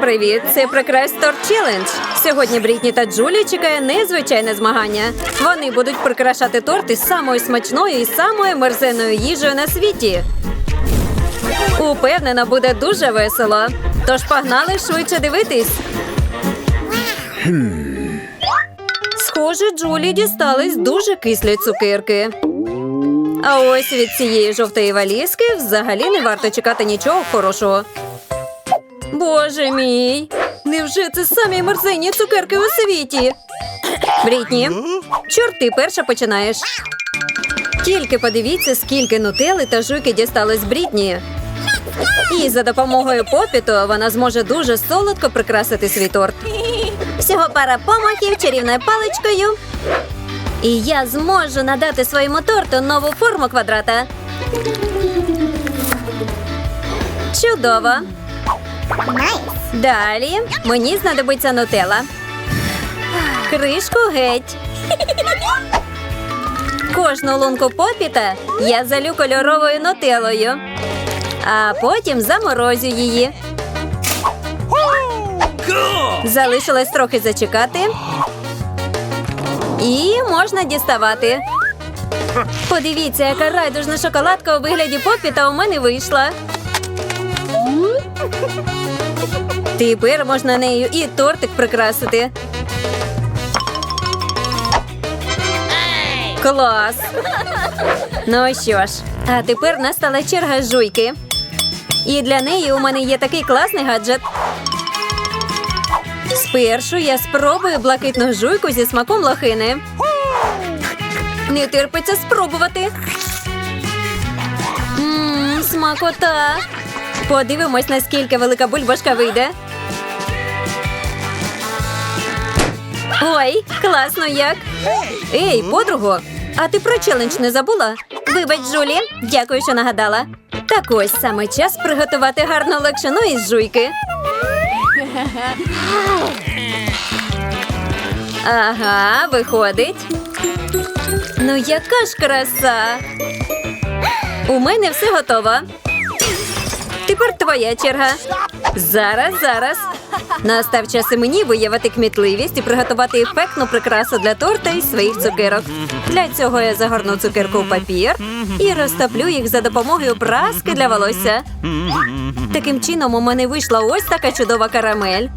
Привіт! Це прикрась торт челендж. Сьогодні Брітні та Джулі чекає незвичайне змагання. Вони будуть прикрашати торт із самою смачною і самою мерзенною їжею на світі. Упевнена, буде дуже весело. Тож погнали швидше дивитись. Схоже, Джулі дістались дуже кислі цукерки. А ось від цієї жовтої валізки взагалі не варто чекати нічого хорошого. Боже мій! Невже це самі мерзенні цукерки у світі? Брітні, чорт ти перша починаєш. Тільки подивіться, скільки нутели та жуйки дісталось Брітні. І за допомогою попіту вона зможе дуже солодко прикрасити свій торт. Всього пара помахів чарівною паличкою. І я зможу надати своєму торту нову форму квадрата. Чудово! Далі мені знадобиться нутелла. Кришку геть. Кожну лунку попіта я залю кольоровою нутеллою, а потім заморозю її. Залишилось трохи зачекати. І можна діставати. Подивіться, яка райдужна шоколадка у вигляді попіта у мене вийшла. Тепер можна нею і тортик прикрасити. Клас! Ну що ж, а тепер настала черга жуйки. І для неї у мене є такий класний гаджет. Спершу я спробую блакитну жуйку зі смаком лохини. Не терпиться спробувати. Ммм, смакота. Подивимось, наскільки велика бульбашка вийде. Ой, класно як. Ей, подруго, а ти про челендж не забула? Вибач, Джулі, дякую, що нагадала. Так ось саме час приготувати гарну лакшину із жуйки. Ага, виходить. Ну, яка ж краса. У мене все готово. Тепер твоя черга. Зараз, зараз. Настав час і мені виявити кмітливість і приготувати ефектну прикрасу для торта із своїх цукерок. Для цього я загорну цукерку в папір і розтоплю їх за допомогою праски для волосся. Таким чином у мене вийшла ось така чудова карамель,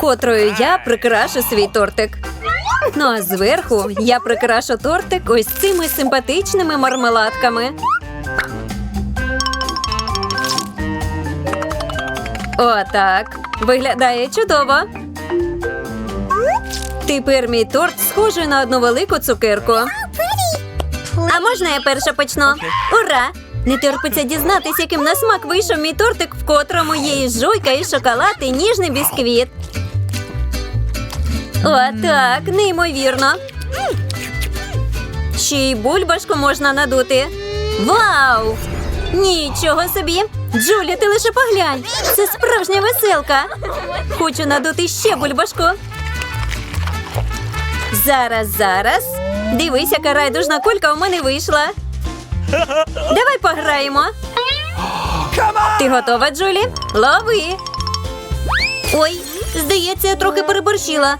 котрою я прикрашу свій тортик. Ну а зверху я прикрашу тортик ось цими симпатичними мармеладками. Отак. Виглядає чудово. Тепер мій торт схожий на одну велику цукерку. А можна я перша почну? Ура! Не терпиться дізнатися, яким на смак вийшов мій тортик, в котрому є і жуйка, і шоколад, і ніжний бісквіт. Отак, неймовірно. Ще й бульбашку можна надути. Вау! Нічого собі! Джулі, ти лише поглянь! Це справжня веселка! Хочу надути ще бульбашку. Зараз, зараз. Дивись, яка райдужна кулька у мене вийшла. Давай пограємо. Ти готова, Джулі? Лови. Ой, здається, я трохи переборщила.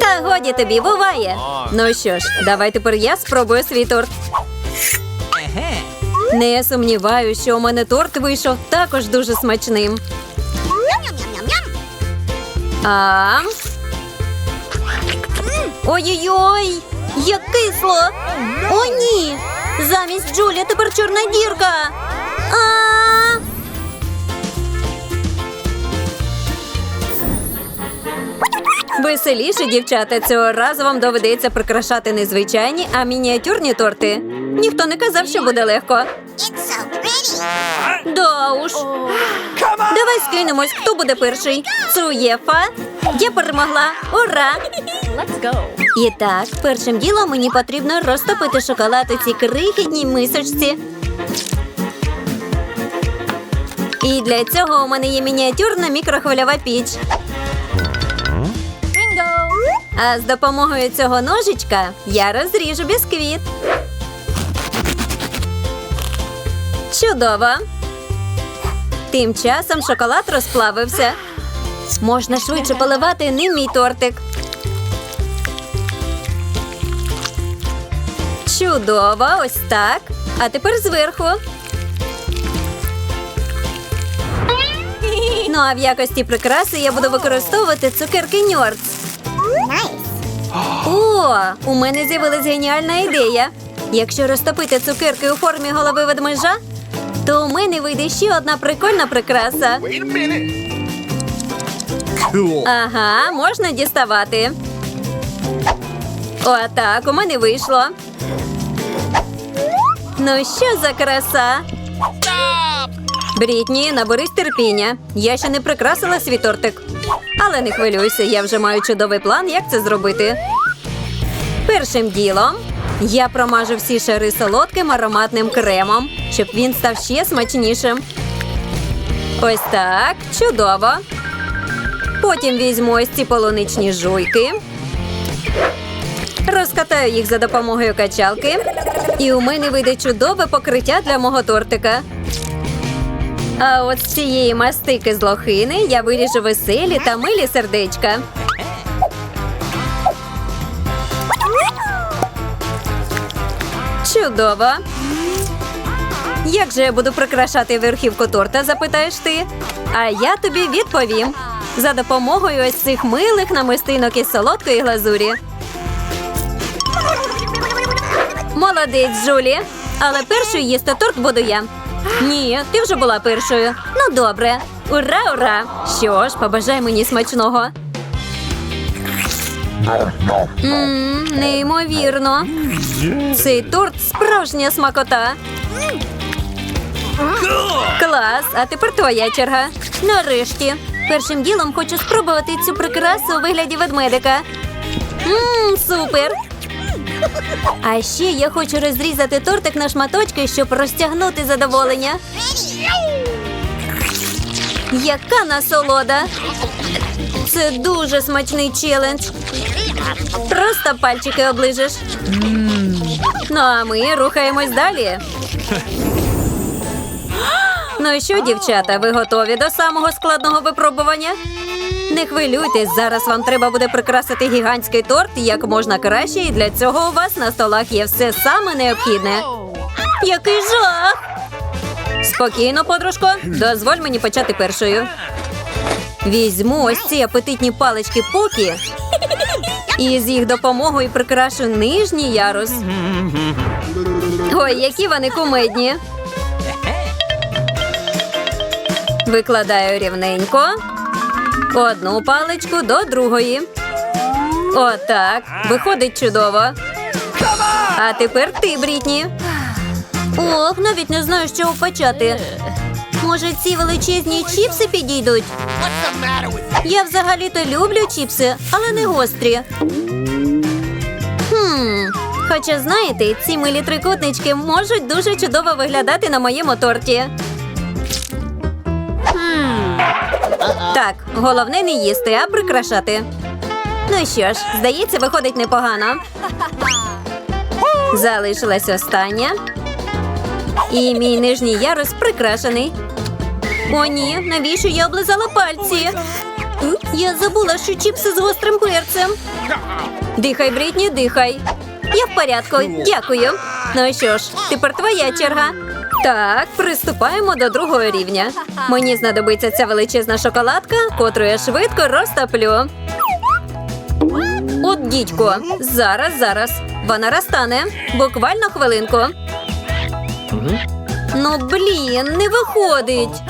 Та годі тобі, буває. Ну що ж, давай тепер я спробую свій торт. Не сумніваюся, що у мене торт вийшов також дуже смачним. А? Ой-ой-ой! Як кисло! О, ні! Замість Джулі тепер чорна дірка. А! Веселіше, дівчата, цього разу вам доведеться прикрашати не звичайні, а мініатюрні торти. Ніхто не казав, що буде легко. Да уж. Давай скинемось, хто буде перший. Цуєфа. Я перемогла. Ура! І так, першим ділом мені потрібно розтопити шоколад у цій крихітній мисочці. І для цього у мене є мініатюрна мікрохвильова піч. А з допомогою цього ножичка я розріжу бісквіт. Чудово. Тим часом шоколад розплавився. Можна швидше поливати ним мій тортик. Чудово, ось так. А тепер зверху. Ну а в якості прикраси я буду використовувати цукерки Ньордс. О, у мене з'явилась геніальна ідея. Якщо розтопити цукерки у формі голови ведмежа, то у мене вийде ще одна прикольна прикраса. Ага, можна діставати. Отак, у мене вийшло. Ну що за краса? Брітні, наберись терпіння. Я ще не прикрасила свій тортик. Але не хвилюйся, я вже маю чудовий план, як це зробити. Першим ділом я промажу всі шари солодким ароматним кремом, щоб він став ще смачнішим. Ось так, чудово. Потім візьму ось ці полуничні жуйки. Розкатаю їх за допомогою качалки. І у мене вийде чудове покриття для мого тортика. А от з цієї мастики з лохини я виріжу веселі та милі сердечка. Чудово. Як же я буду прикрашати верхівку торта, запитаєш ти? А я тобі відповім за допомогою ось цих милих намистинок із солодкої глазурі. Молодець, Джулі. Але першою їсти торт буду я. Ні, ти вже була першою. Ну добре. Ура, ура! Що ж, побажай мені смачного. Мм, неймовірно. Цей торт справжня смакота. Клас, а тепер твоя черга. Нарешті. Першим ділом хочу спробувати цю прикрасу у вигляді ведмедика. Мм, супер. А ще я хочу розрізати тортик на шматочки, щоб розтягнути задоволення. Яка насолода! Це дуже смачний челендж. Просто пальчики оближеш. Ну а ми рухаємось далі. Ну що, дівчата, ви готові до самого складного випробування? Не хвилюйтесь, зараз вам треба буде прикрасити гігантський торт як можна краще, і для цього у вас на столах є все саме необхідне. Який жах! Спокійно, подружко, дозволь мені почати першою. Візьму ось ці апетитні палички покі і з їх допомогою прикрашу нижній ярус. Ой, які вони кумедні. Викладаю рівненько. Одну паличку до другої. Отак. Виходить чудово. А тепер ти, Брітні. Ох, навіть не знаю, з чого почати. Може, ці величезні чіпси підійдуть? Я взагалі-то люблю чіпси, але не гострі. Хм. Хоча, знаєте, ці милі трикутнички можуть дуже чудово виглядати на моєму торті. Так, головне не їсти, а прикрашати. Ну що ж, здається, виходить непогано. Залишилась остання. І мій нижній ярус прикрашений. О, ні, навіщо я облизала пальці? Я забула, що чіпси з гострим перцем. Дихай, Брітні, дихай. Я в порядку, дякую. Ну що ж, тепер твоя черга. Так, приступаємо до другого рівня. Мені знадобиться ця величезна шоколадка, котру я швидко розтоплю. От дідько, зараз, зараз. Вона розтане. Буквально хвилинку. Ну, блін, не виходить.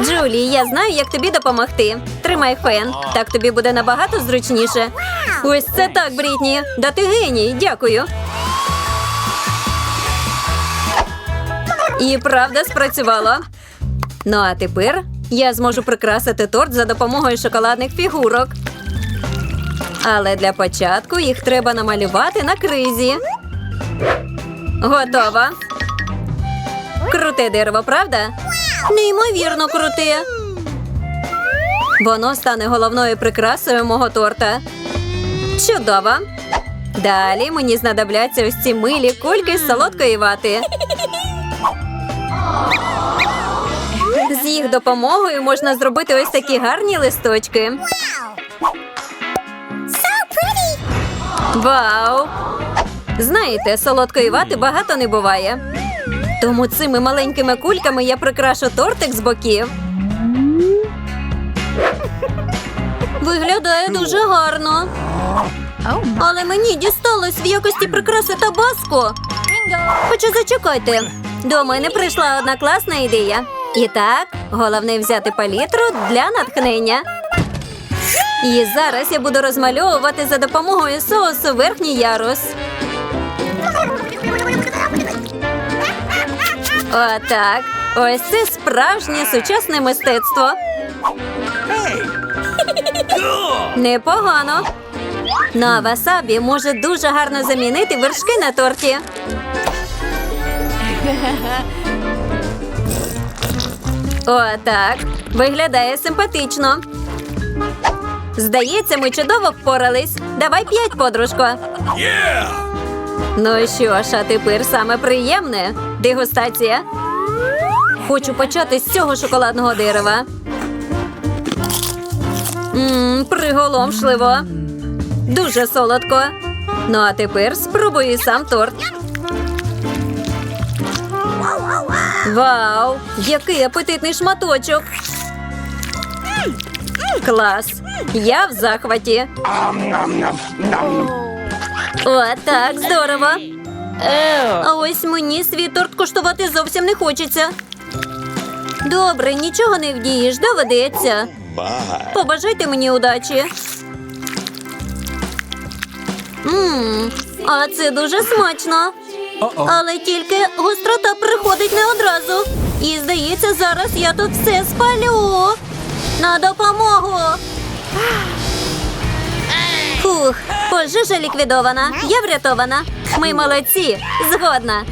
Джулі, я знаю, як тобі допомогти. Тримай фен. Так тобі буде набагато зручніше. Ось це так, Брітні. Да ти геній, дякую. І правда спрацювало. Ну а тепер я зможу прикрасити торт за допомогою шоколадних фігурок. Але для початку їх треба намалювати на кризі. Готово. Круте дерево, правда? Неймовірно круте. Воно стане головною прикрасою мого торта. Чудово. Далі мені знадобляться ось ці милі кульки з солодкої вати. З їх допомогою можна зробити ось такі гарні листочки. Вау! Знаєте, солодкої вати багато не буває. Тому цими маленькими кульками я прикрашу тортик з боків. Виглядає дуже гарно. Але мені дісталось в якості прикраси табаско. Хоча зачекайте. До мене прийшла одна класна ідея. І так, головне взяти палітру для натхнення. І зараз я буду розмальовувати за допомогою соусу верхній ярус. Отак. Ось це справжнє сучасне мистецтво. Непогано. Ну а васабі може дуже гарно замінити вершки на торті. Отак. Виглядає симпатично. Здається, ми чудово впорались. Давай п'ять, подружко. Ну що ж, а тепер саме приємне дегустація. Хочу почати з цього шоколадного дерева. Мм, приголомшливо. Дуже солодко. Ну а тепер спробую сам торт. Вау! Який апетитний шматочок! Клас! Я в захваті. О, так, здорово. А ось мені свій торт куштувати зовсім не хочеться. Добре, нічого не вдієш, доведеться. Побажайте мені удачі. Мм, а це дуже смачно. Але тільки гострота приходить не одразу. І здається, зараз я тут все спалю. На допомогу. Фух, пожежа ліквідована. Я врятована. Ми молодці. Згодна.